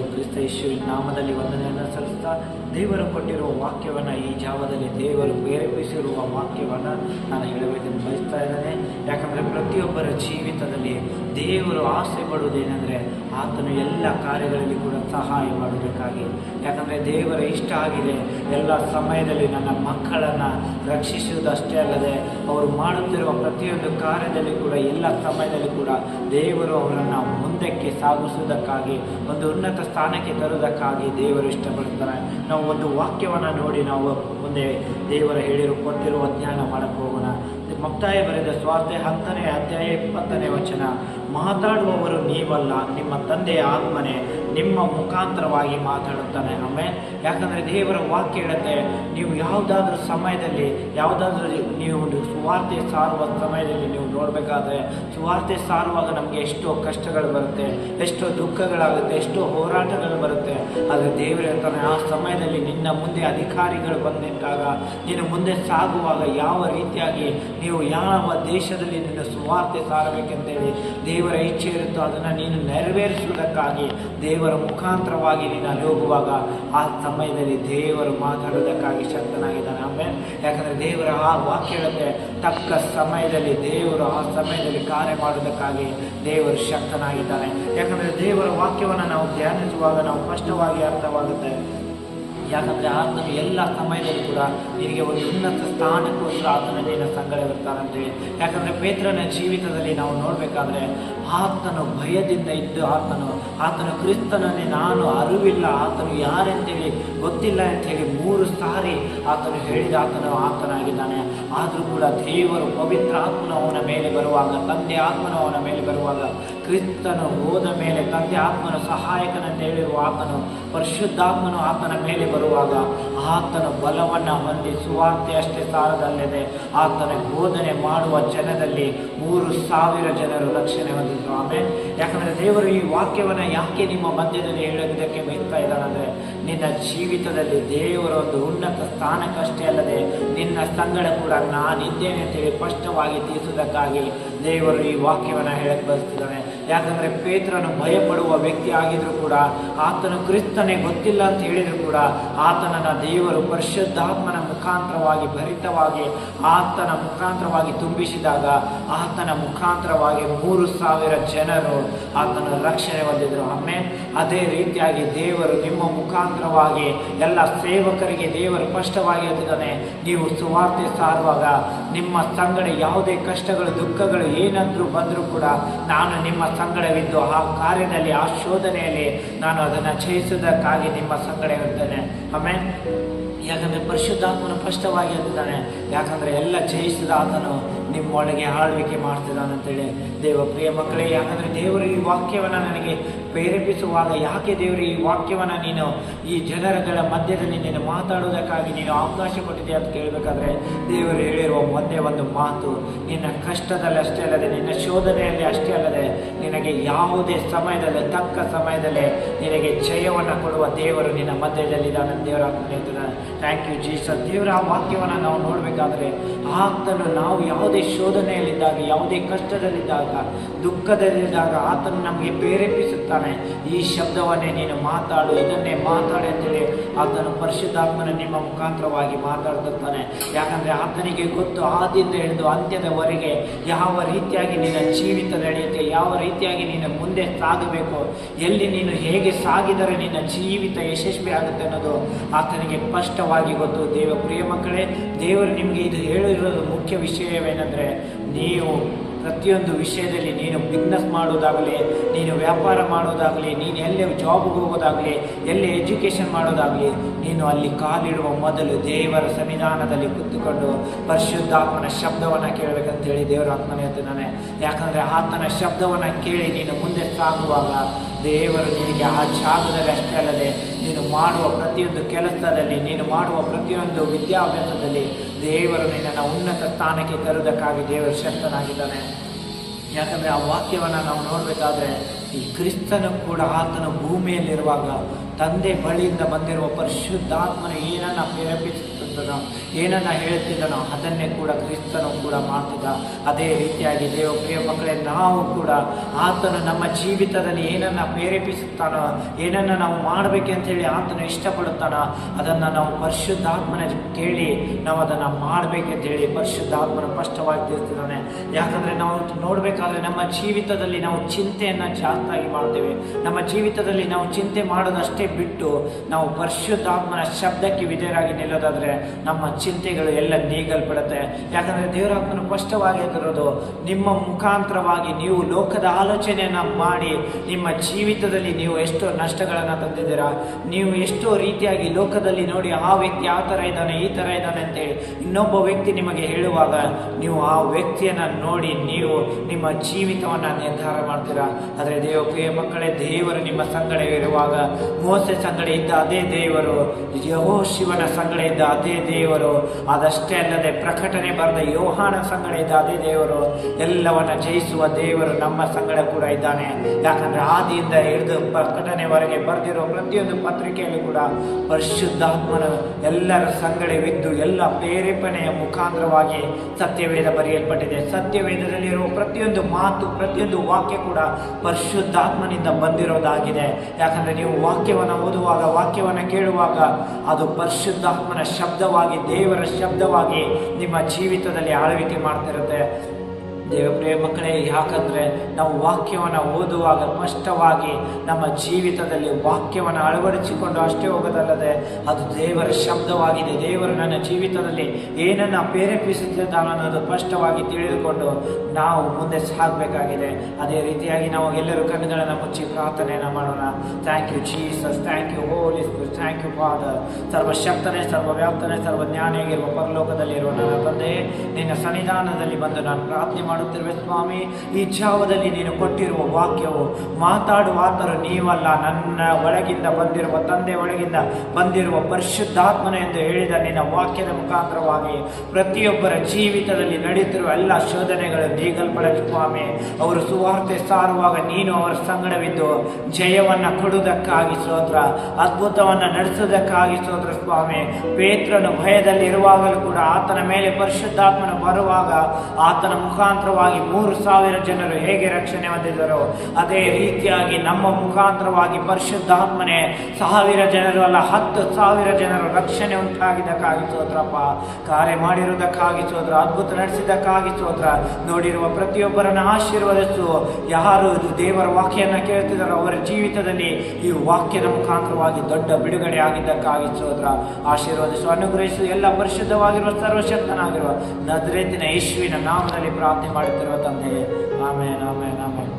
ಯೇಸು ಕ್ರಿಸ್ತ ಯೇಸುವಿನ ನಾಮದಲ್ಲಿ ವಂದನೆಯನ್ನು ಸಲ್ಲಿಸ್ತಾ ದೇವರು ಕೊಟ್ಟಿರುವ ವಾಕ್ಯವನ್ನು ಈ ಜಾವದಲ್ಲಿ ದೇವರು ಪ್ರೇರೇಪಿಸಿರುವ ವಾಕ್ಯವನ್ನು ನಾನು ಹೇಳಬೇಕೆಂದು ಬಯಸ್ತಾ ಇದ್ದೇನೆ. ಯಾಕಂದರೆ ಪ್ರತಿಯೊಬ್ಬರ ಜೀವಿತದಲ್ಲಿ ದೇವರು ಆಸೆ ಪಡುವುದೇನೆಂದರೆ ಆತನು ಎಲ್ಲ ಕಾರ್ಯಗಳಲ್ಲಿ ಕೂಡ ಸಹಾಯ ಮಾಡಬೇಕಾಗಿ ಯಾಕಂದರೆ ದೇವರ ಇಷ್ಟ ಆಗಿದೆ. ಎಲ್ಲ ಸಮಯದಲ್ಲಿ ನನ್ನ ಮಕ್ಕಳನ್ನು ರಕ್ಷಿಸುವುದಷ್ಟೇ ಅಲ್ಲದೆ ಅವರು ಮಾಡುತ್ತಿರುವ ಪ್ರತಿಯೊಂದು ಕಾರ್ಯದಲ್ಲಿ ಕೂಡ, ಎಲ್ಲ ಸಮಯದಲ್ಲಿ ಕೂಡ ದೇವರು ಅವರನ್ನು ಮುಂದಕ್ಕೆ ಸಾಗಿಸುವುದಕ್ಕಾಗಿ, ಒಂದು ಉನ್ನತ ಸ್ಥಾನಕ್ಕೆ ತರುವುದಕ್ಕಾಗಿ ದೇವರು ಇಷ್ಟಪಡ್ತಾರೆ ನಾವು ಒಂದು ವಾಕ್ಯವನ್ನು ನೋಡಿ ನಾವು ಮುಂದೆ ದೇವರು ಹೇಳಿರು ಕೊಟ್ಟಿರುವ ಜ್ಞಾನ ಮಾಡಕ್ಕೆ ಮುಕ್ತಾಯ ಬರೆದ ಸ್ವಾರ್ಥೆ ಹತ್ತನೇ ಅಧ್ಯಾಯ ಇಪ್ಪತ್ತನೇ ವಚನ. ಮಾತಾಡುವವರು ನೀವಲ್ಲ, ನಿಮ್ಮ ತಂದೆಯ ಆತ್ಮನೆ, ನಿಮ್ಮ ಮುಖಾಂತರವಾಗಿ ಮಾತಾಡುತ್ತಾನೆ. ಆಮೇಲೆ ಯಾಕಂದರೆ ದೇವರ ವಾಕ್ಯ ಹೇಳುತ್ತೆ, ನೀವು ಯಾವುದಾದ್ರೂ ಸಮಯದಲ್ಲಿ, ಯಾವುದಾದ್ರೂ ನೀವು ಸುವಾರ್ತೆ ಸಾರುವ ಸಮಯದಲ್ಲಿ ನೀವು ನೋಡಬೇಕಾದ್ರೆ, ಸುವಾರ್ತೆ ಸಾರುವಾಗ ನಮಗೆ ಎಷ್ಟೋ ಕಷ್ಟಗಳು ಬರುತ್ತೆ, ಎಷ್ಟೋ ದುಃಖಗಳಾಗುತ್ತೆ, ಎಷ್ಟೋ ಹೋರಾಟಗಳು ಬರುತ್ತೆ. ಆದರೆ ದೇವರು ಹೇಳ್ತಾನೆ ಆ ಸಮಯದಲ್ಲಿ ನಿನ್ನ ಮುಂದೆ ಅಧಿಕಾರಿಗಳು ಬಂದಿದ್ದಾಗ ನೀನು ಮುಂದೆ ಸಾಗುವಾಗ ಯಾವ ರೀತಿಯಾಗಿ ಯಾವ ದೇಶದಲ್ಲಿ ನಿನ್ನ ಸುವಾರ್ತೆ ಸಾರಬೇಕೆಂತೇಳಿ ದೇವರ ಇಚ್ಛೆ ಇರುತ್ತೋ ಅದನ್ನು ನೀನು ನೆರವೇರಿಸುವುದಕ್ಕಾಗಿ ದೇವರ ಮುಖಾಂತರವಾಗಿ ನೀನು ಅಲ್ಲಿ ಹೋಗುವಾಗ ಆ ಸಮಯದಲ್ಲಿ ದೇವರು ಮಾತಾಡೋದಕ್ಕಾಗಿ ಶಕ್ತನಾಗಿದ್ದಾನೆ. ಆಮೇಲೆ ಯಾಕಂದರೆ ದೇವರ ಆ ವಾಕ್ಯ ಹೇಳುತ್ತೆ ತಕ್ಕ ಸಮಯದಲ್ಲಿ ದೇವರು ಆ ಸಮಯದಲ್ಲಿ ಕಾರ್ಯ ಮಾಡೋದಕ್ಕಾಗಿ ದೇವರು ಶಕ್ತನಾಗಿದ್ದಾನೆ. ಯಾಕಂದರೆ ದೇವರ ವಾಕ್ಯವನ್ನು ನಾವು ಧ್ಯಾನಿಸುವಾಗ ನಾವು ಸ್ಪಷ್ಟವಾಗಿ ಅರ್ಥವಾಗುತ್ತೆ. ಯಾಕಂದರೆ ಆತನು ಎಲ್ಲ ಸಮಯದಲ್ಲಿ ಕೂಡ ನಿನಗೆ ಒಂದು ಉನ್ನತ ಸ್ಥಾನಕ್ಕೋಸ್ಕರ ಆತನ ನಿನ್ನ ಸಂಗಡವಿರ್ತಾನಂತೇಳಿ ಯಾಕಂದರೆ ಪೇತ್ರನ ಜೀವಿತದಲ್ಲಿ ನಾವು ನೋಡಬೇಕಾದ್ರೆ ಆತನು ಭಯದಿಂದ ಇದ್ದು ಆತನು, ಆತನ ಕ್ರಿಸ್ತನನ್ನೇ ನಾನು ಅರಿವಿಲ್ಲ, ಆತನು ಯಾರೆಂತೇಳಿ ಗೊತ್ತಿಲ್ಲ ಅಂತ ಹೇಳಿ ಮೂರು ಸಾರಿ ಆತನು ಹೇಳಿದ ಆತನು ಆತನಾಗಿದ್ದಾನೆ. ಆದರೂ ಕೂಡ ದೇವರು ಪವಿತ್ರ ಆತ್ಮನವನ ಮೇಲೆ ಬರುವಾಗ, ತಂದೆ ಆತ್ಮನವನ ಮೇಲೆ ಬರುವಾಗ, ಕ್ರಿಸ್ತನು ಹೋದ ಮೇಲೆ ತಂದೆ ಆತ್ಮನ ಸಹಾಯಕನಂತ ಹೇಳಿರುವ ಆತನು ಪರಿಶುದ್ಧಾತ್ಮನು ಆತನ ಮೇಲೆ ಬರುವಾಗ ಆತನ ಬಲವನ್ನು ಹೊಂದಿ ಸುವಾರ್ತೆ ಅಷ್ಟೇ ಸಾರದಲ್ಲದೆ ಆತನ ಬೋಧನೆ ಮಾಡುವ ಜನದಲ್ಲಿ ಮೂರು ಸಾವಿರ ಜನರು ರಕ್ಷಣೆ ಹೊಂದಿದ್ರು. ಆಮೇಲೆ ಯಾಕಂದರೆ ದೇವರು ಈ ವಾಕ್ಯವನ್ನು ಯಾಕೆ ನಿಮ್ಮ ಮಧ್ಯದಲ್ಲಿ ಹೇಳೋದಕ್ಕೆ ಬಯಸ್ತಾ ಇದ್ದಾನಂದರೆ ನಿನ್ನ ಜೀವಿತದಲ್ಲಿ ದೇವರ ಒಂದು ಉನ್ನತ ಸ್ಥಾನಕ್ಕಷ್ಟೇ ಅಲ್ಲದೆ ನಿನ್ನ ಸಂಗಡ ಕೂಡ ನಾನಿದ್ದೇನೆ ಅಂತೇಳಿ ಸ್ಪಷ್ಟವಾಗಿ ತಿಳಿಸುವುದಕ್ಕಾಗಿ ದೇವರು ಈ ವಾಕ್ಯವನ್ನು ಹೇಳಕ್ಕೆ ಬಯಸ್ತಿದ್ದಾನೆ. ಯಾಕಂದರೆ ಪೇತ್ರನು ಭಯಪಡುವ ವ್ಯಕ್ತಿ ಆಗಿದ್ರು ಕೂಡ, ಆತನು ಕ್ರಿಸ್ತನೇ ಗೊತ್ತಿಲ್ಲ ಅಂತ ಹೇಳಿದರೂ ಕೂಡ, ಆತನನ್ನು ದೇವರು ಪರಿಶುದ್ಧಾತ್ಮನ ಮುಖಾಂತರವಾಗಿ, ಭರಿತವಾಗಿ, ಆತನ ಮುಖಾಂತರವಾಗಿ ತುಂಬಿಸಿದಾಗ, ಆತನ ಮುಖಾಂತರವಾಗಿ ಮೂರು ಸಾವಿರ ಜನರು ಆತನ ರಕ್ಷಣೆ ಹೊಂದಿದ್ರು. ಅಮ್ಮೆ ಅದೇ ರೀತಿಯಾಗಿ ದೇವರು ನಿಮ್ಮ ಮುಖಾಂತರವಾಗಿ ಎಲ್ಲ ಸೇವಕರಿಗೆ ದೇವರು ಸ್ಪಷ್ಟವಾಗಿ ಹೇಳ್ತಿದ್ದಾನೆ, ನೀವು ಸುವಾರ್ತೆ ಸಾರುವಾಗ ನಿಮ್ಮ ಸಂಗಡ ಯಾವುದೇ ಕಷ್ಟಗಳು, ದುಃಖಗಳು ಏನಾದರೂ ಬಂದರೂ ಕೂಡ ನಾನು ನಿಮ್ಮ ಸಂಗಡವಿದ್ದು ಆ ಕಾರ್ಯದಲ್ಲಿ, ಆ ಶೋಧನೆಯಲ್ಲಿ ನಾನು ಅದನ್ನು ಜಯಿಸುವುದಕ್ಕಾಗಿ ನಿಮ್ಮ ಸಂಗಡ ಇರ್ತೇನೆ. ಆಮೇಲೆ ಯಾಕಂದರೆ ಪರಿಶುದ್ಧಾತ್ಮನು ಸ್ಪಷ್ಟವಾಗಿ ಹೇಳ್ತಿದ್ದಾನೆ. ಯಾಕಂದರೆ ಎಲ್ಲ ಜಯಿಸಿದ ಆತನು ನಿಮ್ಮೊಳಗೆ ಆಳ್ವಿಕೆ ಮಾಡ್ತಿದ್ದಾನೆ ಅಂತೇಳಿ ದೇವ ಪ್ರಿಯ ಮಕ್ಕಳೇ ಯಾಕಂದರೆ ದೇವರು ಈ ವಾಕ್ಯವನ್ನು ನನಗೆ ಪ್ರೇರೇಪಿಸುವಾಗ ಯಾಕೆ ದೇವರು ಈ ವಾಕ್ಯವನ್ನು ನೀನು ಈ ಜನರಗಳ ಮಧ್ಯದಲ್ಲಿ ನೀನು ಮಾತಾಡುವುದಕ್ಕಾಗಿ ನೀನು ಅವಕಾಶ ಕೊಟ್ಟಿದೆ ಅಂತ ಕೇಳಬೇಕಾದ್ರೆ ದೇವರು ಹೇಳಿರುವ ಒಂದೇ ಒಂದು ಮಾತು, ನಿನ್ನ ಕಷ್ಟದಲ್ಲಿ ಅಷ್ಟೇ ಅಲ್ಲದೆ, ನಿನ್ನ ಶೋಧನೆಯಲ್ಲಿ ಅಷ್ಟೇ ಅಲ್ಲದೆ ನಿನಗೆ ಯಾವುದೇ ಸಮಯದಲ್ಲಿ, ತಕ್ಕ ಸಮಯದಲ್ಲಿ ನಿನಗೆ ಜಯವನ್ನು ಕೊಡುವ ದೇವರು ನಿನ್ನ ಮಧ್ಯದಲ್ಲಿದ್ದಾನೆ ದೇವರ ಥ್ಯಾಂಕ್ ಯು ಜೀಸಸ್ ದೇವರ ವಾಕ್ಯವನ್ನು ನಾವು ನೋಡಬೇಕಾದ್ರೆ, ಆತನು ನಾವು ಯಾವುದೇ ಶೋಧನೆಯಲ್ಲಿದ್ದಾಗ, ಯಾವುದೇ ಕಷ್ಟದಲ್ಲಿದ್ದಾಗ, ದುಃಖದಲ್ಲಿದ್ದಾಗ ಆತನು ನಮಗೆ ಪ್ರೇರೇಪಿಸುತ್ತಾನೆ. ಈ ಶಬ್ದವನ್ನೇ ನೀನು ಮಾತಾಡು, ಇದನ್ನೇ ಮಾತಾಡು ಅಂತೇಳಿ ಆತನು ಪರಿಶುದ್ಧಾತ್ಮನ ನಿಮ್ಮ ಮುಖಾಂತರವಾಗಿ ಮಾತಾಡುತ್ತಾನೆ ಯಾಕಂದರೆ ಆತನಿಗೆ ಗೊತ್ತು ಆದಿಂದ ಹಿಡಿದು ಅಂತ್ಯದವರೆಗೆ ಯಾವ ರೀತಿಯಾಗಿ ನಿನ್ನ ಜೀವಿತ ನಡೆಯುತ್ತೆ, ಯಾವ ರೀತಿಯಾಗಿ ನೀನು ಮುಂದೆ ಸಾಗಬೇಕು. ಎಲ್ಲಿ ನೀನು ಹೇಗೆ ಸಾಗಿದರೆ ನಿನ್ನ ಜೀವಿತ ಯಶಸ್ವಿ ಆಗುತ್ತೆ ಅನ್ನೋದು ಆತನಿಗೆ ಸ್ಪಷ್ಟವಾಗಿ ಗೊತ್ತು. ದೇವ, ಪ್ರಿಯ ಮಕ್ಕಳೇ, ದೇವರು ನಿಮಗೆ ಇದು ಹೇಳಿರೋದು ಮುಖ್ಯ ವಿಷಯವೇನೆಂದರೆ, ನೀವು ಪ್ರತಿಯೊಂದು ವಿಷಯದಲ್ಲಿ ನೀನು ಬಿಸ್ನೆಸ್ ಮಾಡೋದಾಗಲಿ, ನೀನು ವ್ಯಾಪಾರ ಮಾಡೋದಾಗಲಿ, ನೀನು ಎಲ್ಲಿ ಜಾಬ್ಗೆ ಹೋಗೋದಾಗಲಿ, ಎಲ್ಲಿ ಎಜುಕೇಷನ್ ಮಾಡೋದಾಗಲಿ, ನೀನು ಅಲ್ಲಿ ಕಾಲಿಡುವ ಮೊದಲು ದೇವರ ಸಂವಿಧಾನದಲ್ಲಿ ಕೂತ್ಕೊಂಡು ಪರಿಶುದ್ಧಾತ್ಮನ ಶಬ್ದವನ್ನು ಕೇಳಬೇಕಂತೇಳಿ ದೇವರ ಆತ್ಮನ ಹೇಳ್ತಿದ್ದಾನೆ ಯಾಕಂದರೆ ಆತನ ಶಬ್ದವನ್ನು ಕೇಳಿ ನೀನು ಮುಂದೆ ಸಾಗುವಾಗ ದೇವರು ನಿನಗೆ ಆ ಜಾಗದಲ್ಲಿ ಅಷ್ಟೇ ಅಲ್ಲದೆ ನೀನು ಮಾಡುವ ಪ್ರತಿಯೊಂದು ಕೆಲಸದಲ್ಲಿ, ನೀನು ಮಾಡುವ ಪ್ರತಿಯೊಂದು ವಿದ್ಯಾಭ್ಯಾಸದಲ್ಲಿ ದೇವರು ನಿನ್ನನ್ನು ಉನ್ನತ ಸ್ಥಾನಕ್ಕೆ ತರುವುದಕ್ಕಾಗಿ ದೇವರು ಶಕ್ತನಾಗಿದ್ದಾನೆ ಯಾಕಂದರೆ ಆ ವಾಕ್ಯವನ್ನು ನಾವು ನೋಡಬೇಕಾದ್ರೆ ಈ ಕ್ರಿಸ್ತನು ಕೂಡ ಆತನ ಭೂಮಿಯಲ್ಲಿರುವಾಗ ತಂದೆ ಬಳಿಯಿಂದ ಬಂದಿರುವ ಪರಿಶುದ್ಧಾತ್ಮನ ಏನನ್ನು ಪ್ರೇರೇಪಿಸುತ್ತ ಕ್ರಿಸ್ತನು ಏನನ್ನು ಹೇಳುತ್ತಿದ್ದನೋ ಅದನ್ನೇ ಕೂಡ ಕ್ರಿಸ್ತನು ಕೂಡ ಮಾಡ್ತಿದ್ದ ಅದೇ ರೀತಿಯಾಗಿ ದೇವ ಪ್ರಿಯ ಮಕ್ಕಳೇ, ನಾವು ಕೂಡ ಆತನು ನಮ್ಮ ಜೀವಿತದಲ್ಲಿ ಏನನ್ನು ಪ್ರೇರೇಪಿಸುತ್ತಾನೋ, ಏನನ್ನು ನಾವು ಮಾಡಬೇಕಂತೇಳಿ ಆತನು ಇಷ್ಟಪಡುತ್ತಾನೋ, ಅದನ್ನು ನಾವು ಪರಿಶುದ್ಧಾತ್ಮನ ಕೇಳಿ ನಾವು ಅದನ್ನು ಮಾಡಬೇಕಂತ ಹೇಳಿ ಪರಿಶುದ್ಧಾತ್ಮನ ಸ್ಪಷ್ಟವಾಗಿ ತಿಳಿಸ್ತಿದ್ದಾನೆ. ಯಾಕಂದರೆ ನಾವು ನೋಡಬೇಕಾದ್ರೆ ನಮ್ಮ ಜೀವಿತದಲ್ಲಿ ನಾವು ಚಿಂತೆಯನ್ನು ಜಾಸ್ತಿಯಾಗಿ ಮಾಡ್ತೇವೆ. ನಮ್ಮ ಜೀವಿತದಲ್ಲಿ ನಾವು ಚಿಂತೆ ಮಾಡೋದಷ್ಟೇ ಬಿಟ್ಟು ನಾವು ಪರಿಶುದ್ಧಾತ್ಮನ ಶಬ್ದಕ್ಕೆ ವಿಧೇಯರಾಗಿ ನಿಲ್ಲೋದಾದರೆ ನಮ್ಮ ಚಿಂತೆಗಳು ಎಲ್ಲ ನೀಗಲ್ಪಡುತ್ತೆ ಯಾಕಂದರೆ ದೇವರಾತ್ಮನು ಸ್ಪಷ್ಟವಾಗಿ ಕರೋದು ನಿಮ್ಮ ಮುಖಾಂತರವಾಗಿ ನೀವು ಲೋಕದ ಆಲೋಚನೆಯನ್ನು ಮಾಡಿ, ನಿಮ್ಮ ಜೀವಿತದಲ್ಲಿ ನೀವು ಎಷ್ಟೋ ನಷ್ಟಗಳನ್ನು ತಂದಿದ್ದೀರಾ, ನೀವು ಎಷ್ಟೋ ರೀತಿಯಾಗಿ ಲೋಕದಲ್ಲಿ ನೋಡಿ ಆ ವ್ಯಕ್ತಿ ಯಾವ ಥರ ಇದ್ದಾನೆ, ಈ ಥರ ಇದ್ದಾನೆ ಅಂತೇಳಿ ಇನ್ನೊಬ್ಬ ವ್ಯಕ್ತಿ ನಿಮಗೆ ಹೇಳುವಾಗ, ನೀವು ಆ ವ್ಯಕ್ತಿಯನ್ನು ನೋಡಿ ನೀವು ನಿಮ್ಮ ಜೀವಿತವನ್ನು ನಿರ್ಧಾರ ಮಾಡ್ತೀರಾ. ಆದರೆ ದೇವ ಪ್ರಿಯ ಮಕ್ಕಳೇ, ದೇವರು ನಿಮ್ಮ ಸಂಗಡ ಇರುವಾಗ, ಮೋಸೆ ಸಂಗಡ ಇದ್ದ ಅದೇ ದೇವರು ಯಹೋ ಶಿವನ ಸಂಗಡ ಇದ್ದ ದೇವರು. ಅದಷ್ಟೇ ಅಲ್ಲದೆ ಪ್ರಕಟಣೆ ಬರೆದ ಯೋಹಾನ ಸಂಗಡ ಇದ್ದ ಅದೇ ದೇವರು. ಎಲ್ಲವನ್ನ ಜಯಿಸುವ ದೇವರು ನಮ್ಮ ಸಂಗಡ ಕೂಡ ಇದ್ದಾನೆ. ಯಾಕಂದ್ರೆ ಆದಿಯಿಂದ ಹಿಡಿದು ಪ್ರಕಟಣೆವರೆಗೆ ಬರೆದಿರೋ ಪ್ರತಿಯೊಂದು ಪತ್ರಿಕೆಯಲ್ಲಿ ಕೂಡ ಪರಿಶುದ್ಧಾತ್ಮನ ಎಲ್ಲರ ಸಂಗಡವಿದ್ದು ಎಲ್ಲ ಪ್ರೇರೇಪಣೆಯ ಮುಖಾಂತರವಾಗಿ ಸತ್ಯವೇದ ಬರೆಯಲ್ಪಟ್ಟಿದೆ. ಸತ್ಯವೇದದಲ್ಲಿರುವ ಪ್ರತಿಯೊಂದು ಮಾತು, ಪ್ರತಿಯೊಂದು ವಾಕ್ಯ ಕೂಡ ಪರಿಶುದ್ಧಾತ್ಮನಿಂದ ಬಂದಿರೋದಾಗಿದೆ. ಯಾಕಂದ್ರೆ ನೀವು ವಾಕ್ಯವನ್ನು ಓದುವಾಗ, ವಾಕ್ಯವನ್ನು ಕೇಳುವಾಗ ಅದು ಪರಿಶುದ್ಧಾತ್ಮನ ಶಬ್ದವಾಗಿ ದೇವರ ಶಬ್ದವಾಗಿ ನಿಮ್ಮ ಜೀವಿತದಲ್ಲಿ ಆಳ್ವಿಕೆ ಮಾಡ್ತಿರುತ್ತೆ. ದೇವಪ್ರಿಯ ಮಕ್ಕಳೇ ಯಾಕಂದರೆ ನಾವು ವಾಕ್ಯವನ್ನು ಓದುವಾಗ ಸ್ಪಷ್ಟವಾಗಿ ನಮ್ಮ ಜೀವಿತದಲ್ಲಿ ವಾಕ್ಯವನ್ನು ಅಳವಡಿಸಿಕೊಂಡು ಅಷ್ಟೇ ಹೋಗೋದಲ್ಲದೆ ಅದು ದೇವರ ಶಬ್ದವಾಗಿದೆ. ದೇವರು ನನ್ನ ಜೀವಿತದಲ್ಲಿ ಏನನ್ನು ಪ್ರೇರೇಪಿಸುತ್ತಿದ್ದಾನೋ ಅನ್ನೋದು ಸ್ಪಷ್ಟವಾಗಿ ತಿಳಿದುಕೊಂಡು ನಾವು ಮುಂದೆ ಸಾಗಬೇಕಾಗಿದೆ. ಅದೇ ರೀತಿಯಾಗಿ ನಾವು ಎಲ್ಲರೂ ಕಣ್ಣುಗಳನ್ನು ಮುಚ್ಚಿ ಪ್ರಾರ್ಥನೆಯನ್ನು ಮಾಡೋಣ. Thank you Jesus thank you holy thank you father ಸರ್ವಶಕ್ತನೇ, ಸರ್ವವ್ಯಾಪ್ತನೇ, ಸರ್ವಜ್ಞಾನಿಯಾಗಿರುವ ಪರಲೋಕದಲ್ಲಿರುವ ನನ್ನ ತಂದೆ, ನಿನ್ನ ಸನ್ನಿಧಾನದಲ್ಲಿ ಬಂದು ನಾನು ಪ್ರಾರ್ಥನೆ ಮಾಡುತ್ತಿರುವೆ ಸ್ವಾಮಿ, ಈ ಜಾವದಲ್ಲಿ ನೀನು ಕೊಟ್ಟಿರುವ ವಾಕ್ಯವು ಮಾತಾಡುವ ಆತರು ನೀವಲ್ಲ, ನನ್ನ ಒಳಗಿಂದ ಬಂದಿರುವ ತಂದೆ ಒಳಗಿಂದ ಬಂದಿರುವ ಪರಿಶುದ್ಧಾತ್ಮನ ಎಂದು ಹೇಳಿದ ನಿನ್ನ ವಾಕ್ಯದ ಮುಖಾಂತರವಾಗಿ ಪ್ರತಿಯೊಬ್ಬರ ಜೀವಿತದಲ್ಲಿ ನಡೆಯುತ್ತಿರುವ ಎಲ್ಲ ಶೋಧನೆಗಳು ನೀಗಲ್ಪಡಲಿ, ಸ್ವಾಮಿ. ಅವರು ಸುವಾರ್ತೆ ಸಾರುವಾಗ ನೀನು ಅವರ ಸಂಗಡವಿದ್ದು ಜಯವನ್ನು ಕೊಡುವುದಕ್ಕಾಗಿ ಸೋದ್ರ ಅದ್ಭುತವನ್ನು ನಡೆಸುವುದಕ್ಕಾಗಿ ಸೋದ್ರ ಸ್ವಾಮಿ. ಪೇತ್ರನು ಭಯದಲ್ಲಿ ಇರುವಾಗಲೂ ಕೂಡ ಆತನ ಮೇಲೆ ಪರಿಶುದ್ಧಾತ್ಮನ ಬರುವಾಗ ಆತನ ಮುಖಾಂತರವಾಗಿ ಮೂರು ಸಾವಿರ ಜನರು ಹೇಗೆ ರಕ್ಷಣೆ ಹೊಂದಿದರು, ಅದೇ ರೀತಿಯಾಗಿ ನಮ್ಮ ಮುಖಾಂತರವಾಗಿ ಪರಿಶುದ್ಧಾತ್ಮನೆ ಸಾವಿರ ಜನರು ಅಲ್ಲ, ಹತ್ತು ಸಾವಿರ ಜನರು ರಕ್ಷಣೆ ಉಂಟಾಗಿದ್ದಕ್ಕಾಗಿ ಸೋದ್ರಪ್ಪ. ಕಾರ್ಯ ಮಾಡಿರುವುದಕ್ಕಾಗಿ ಸೋದ್ರ, ಅದ್ಭುತ ನಡೆಸಿದ್ದಕ್ಕಾಗಿ ಸೋದ್ರ. ನೋಡಿರುವ ಪ್ರತಿಯೊಬ್ಬರನ್ನ ಆಶೀರ್ವದಿಸು. ಯಾರು ದೇವರ ವಾಕ್ಯವನ್ನು ಕೇಳ್ತಿದ್ದಾರೋ ಅವರ ಜೀವಿತದಲ್ಲಿ ಈ ವಾಕ್ಯದ ಮುಖಾಂತರವಾಗಿ ದೊಡ್ಡ ಬಿಡುಗಡೆ ಆಗಿದ್ದಕ್ಕಾಗಿ ಸೋದ್ರ. ಆಶೀರ್ವದಿಸು, ಅನುಗ್ರಹಿಸು, ಎಲ್ಲ ಪರಿಶುದ್ಧವಾಗಿರುವ ಸರ್ವಶಕ್ತನಾಗಿರುವ ನದ್ರೇತಿನ ಯೇಸುವಿನ ನಾಮದಲ್ಲಿ ಪ್ರಾರ್ಥನೆ ಮಾಡುತ್ತಿರುವ ತಂದೆಯೇ ಆಮೇನ್ ಆಮೇನ್ ಆಮೇನ್